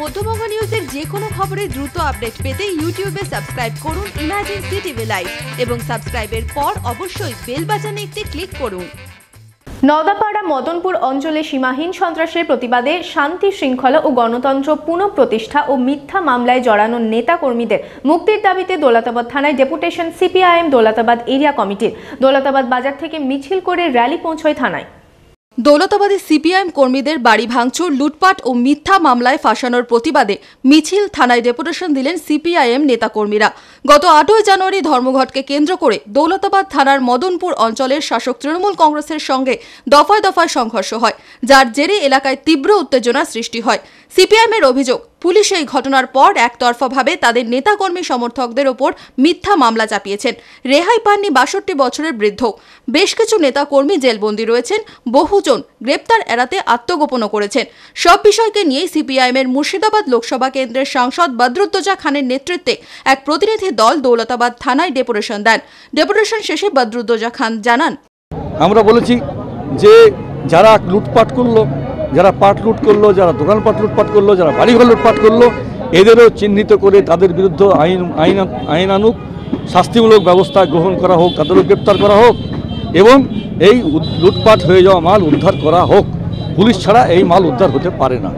মধ্যবঙ্গ নিউজের যে কোনো খবরের দ্রুত আপডেট পেতে ইউটিউবে সাবস্ক্রাইব করুন ইমাজিন সিটিভি লাইভ এবং সাবস্ক্রাইবের পর অবশ্যই বেল বাটনে একটি ক্লিক করুন। নওদাপাড়া মদনপুর অঞ্চলে সীমাহীন সন্ত্রাসের প্রতিবাদে শান্তি শৃঙ্খলা ও গণতন্ত্র পুনঃপ্রতিষ্ঠা ও মিথ্যা মামলায় জড়ানো নেতা কর্মীদের মুক্তির দাবিতে দৌলতাবাদ থানায় ডেপুটেশন সিপিআইএম দৌলতাবাদ এরিয়া কমিটির দৌলতাবাদ বাজার থেকে মিছিল করে র্যালি পৌঁছয় থানায়। দৌলতাবাদে সিপিআইএম কর্মীদের বাড়ি ভাঙচুর, লুটপাট ও মিথ্যা মামলায় ফাঁসানোর প্রতিবাদে মিছিল থানায় ডেপুটেশন দিলেন সিপিআইএম নেতাকর্মীরা। গত আটই জানুয়ারি ধর্মঘটকে কেন্দ্র করে দৌলতাবাদ থানার মদনপুর অঞ্চলের শাসক তৃণমূল কংগ্রেসের সঙ্গে দফায় দফায় সংঘর্ষ হয়, যার জেরে এলাকায় তীব্র উত্তেজনার সৃষ্টি হয়। সিপিআইএমের অভিযোগ, পুলিশ এই ঘটনার পর একতরফাভাবে তাদের নেতাকর্মী সমর্থকদের ওপর মিথ্যা মামলা চাপিয়েছেন। রেহাই পাননি বাষট্টি বছরের বৃদ্ধ। বেশ কিছু নেতাকর্মী জেলবন্দী রয়েছেন, বহুজন গ্রেপ্তার এড়াতে আত্মগোপনও করেছেন। সব বিষয়কে নিয়েই সিপিআইএমের মুর্শিদাবাদ লোকসভা কেন্দ্রের সাংসদ বদরুদ্দোজা খানের নেতৃত্বে এক প্রতিনিধি দল দৌলতাবাদ থানায় ডেপুটেশন দেন। ডেপুটেশন শেষে বদরুদ্দোজা খান জানান, আমরা বলেছি যে যারা লুটপাট করল যারা পাট লুট করল, যারা দোকান পাট লুটপাট করল, যারা বাড়িঘর লুটপাট করল, এদেরও চিহ্নিত করে তাদের বিরুদ্ধে আইন আইন আনুক, শাস্তিমূলক ব্যবস্থা গ্রহণ করা হোক, তাদেরও গ্রেপ্তার করা হোক, এবং এই লুটপাট হয়ে যাওয়া মাল উদ্ধার করা হোক। পুলিশ ছাড়া এই মাল উদ্ধার হতে পারে না।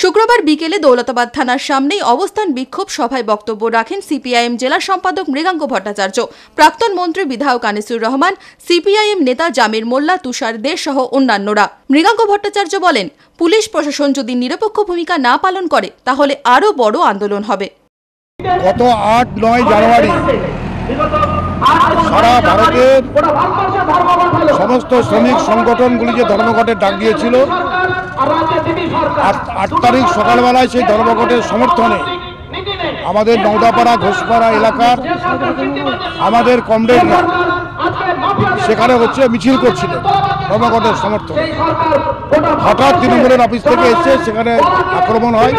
শুক্রবার বিকেলে দৌলতাবাদ থানার সামনেই অবস্থান বিক্ষোভ সভায় বক্তব্য রাখেন সিপিআইএম জেলা সম্পাদক মৃগাঙ্ক ভট্টাচার্য। প্রাক্তন মন্ত্রী বিধায়ক আনিসুর রহমান, সিপিআইএম নেতা জামির মোল্লা, তুষার দে সহ অন্যান্যরা। মৃগাঙ্ক ভট্টাচার্য বলেন, পুলিশ প্রশাসন যদি নিরপেক্ষ ভূমিকা না পালন করে, তাহলে আরও বড় আন্দোলন হবে। গত আট নয় জানুয়ারি সারা ভারতের সমস্ত শ্রমিক সংগঠনগুলি যে ধর্মঘটের ডাক দিয়েছিল, আট তারিখ সকালবেলায় সেই ধর্মঘটের সমর্থনে আমাদের নৌদাপাড়া ঘোষপাড়া এলাকার আমাদের কমরেডরা সেখানে হচ্ছে মিছিল করছিল ধর্মঘটের সমর্থন হঠাৎ তৃণমূলের অফিস থেকে এসে সেখানে আক্রমণ হয়।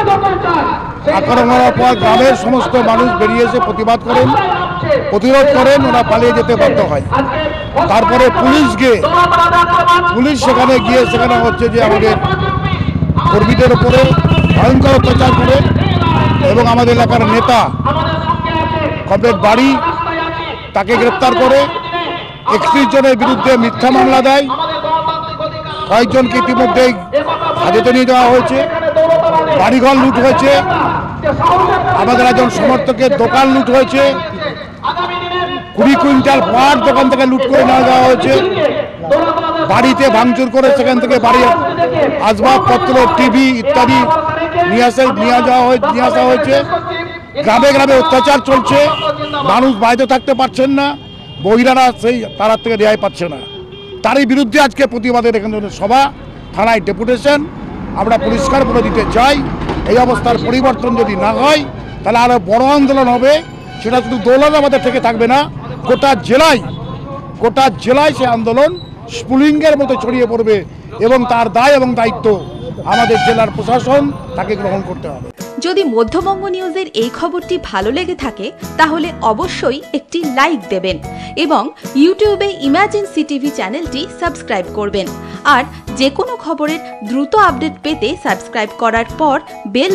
আক্রমণ হওয়ার পর গ্রামের সমস্ত মানুষ বেরিয়ে এসে প্রতিবাদ করেন। প্রতিরোধ করেন, ওরা পালিয়ে যেতে বাধ্য হয়। তারপরে পুলিশ গিয়ে পুলিশ সেখানে গিয়ে সেখানে হচ্ছে যে আমাদের কর্মীদের উপরে ভয়ঙ্কর অত্যাচার করে এবং আমাদের এলাকার নেতা কমপ্লেট বাড়ি তাকে গ্রেপ্তার করে একত্রিশ জনের বিরুদ্ধে মিথ্যা মামলা দেয়। কয়েকজনকে ইতিমধ্যেই হাজতে নিয়ে যাওয়া হয়েছে। বাড়িঘর লুট হয়েছে। আমাদের একজন সমর্থকের দোকান লুট হয়েছে। কুড়ি কুইন্টাল পাট দোকান থেকে লুট করে নেওয়া যাওয়া হয়েছে। বাড়িতে ভাঙচুর করে সেখান থেকে বাড়ির আসবাবপত্র, টিভি ইত্যাদি নিয়ে আসা, নিয়ে যাওয়া হয়ে নিয়ে আসা হয়েছে। গ্রামে গ্রামে অত্যাচার চলছে। মানুষ বাইরে থাকতে পারছেন না। বহিরারা সেই তারার থেকে রেহাই পাচ্ছে না। তারই বিরুদ্ধে আজকে প্রতিবাদের এখানে সভা, থানায় ডেপুটেশন। আমরা পরিষ্কার বলে দিতে চাই, এই অবস্থার পরিবর্তন যদি না হয়, তাহলে আরও বড় আন্দোলন হবে। সেটা শুধু দৌলতাবাদের থেকে থাকবে না, গোটা জেলায় গোটা জেলায় সে আন্দোলন স্পুলিঙ্গের মতো ছড়িয়ে পড়বে এবং তার দায় এবং দায়িত্ব আমাদের জেলার প্রশাসন তাকে গ্রহণ করতে হবে। যদি মধ্যবঙ্গ নিউজের এই খবরটি ভালো লেগে থাকে, তাহলে অবশ্যই একটি লাইক দেবেন এবং ইউটিউবে ইমাজিন সিটিভি চ্যানেলটি সাবস্ক্রাইব করবেন। আর যে কোনো খবরের দ্রুত আপডেট পেতে সাবস্ক্রাইব করার পর বেল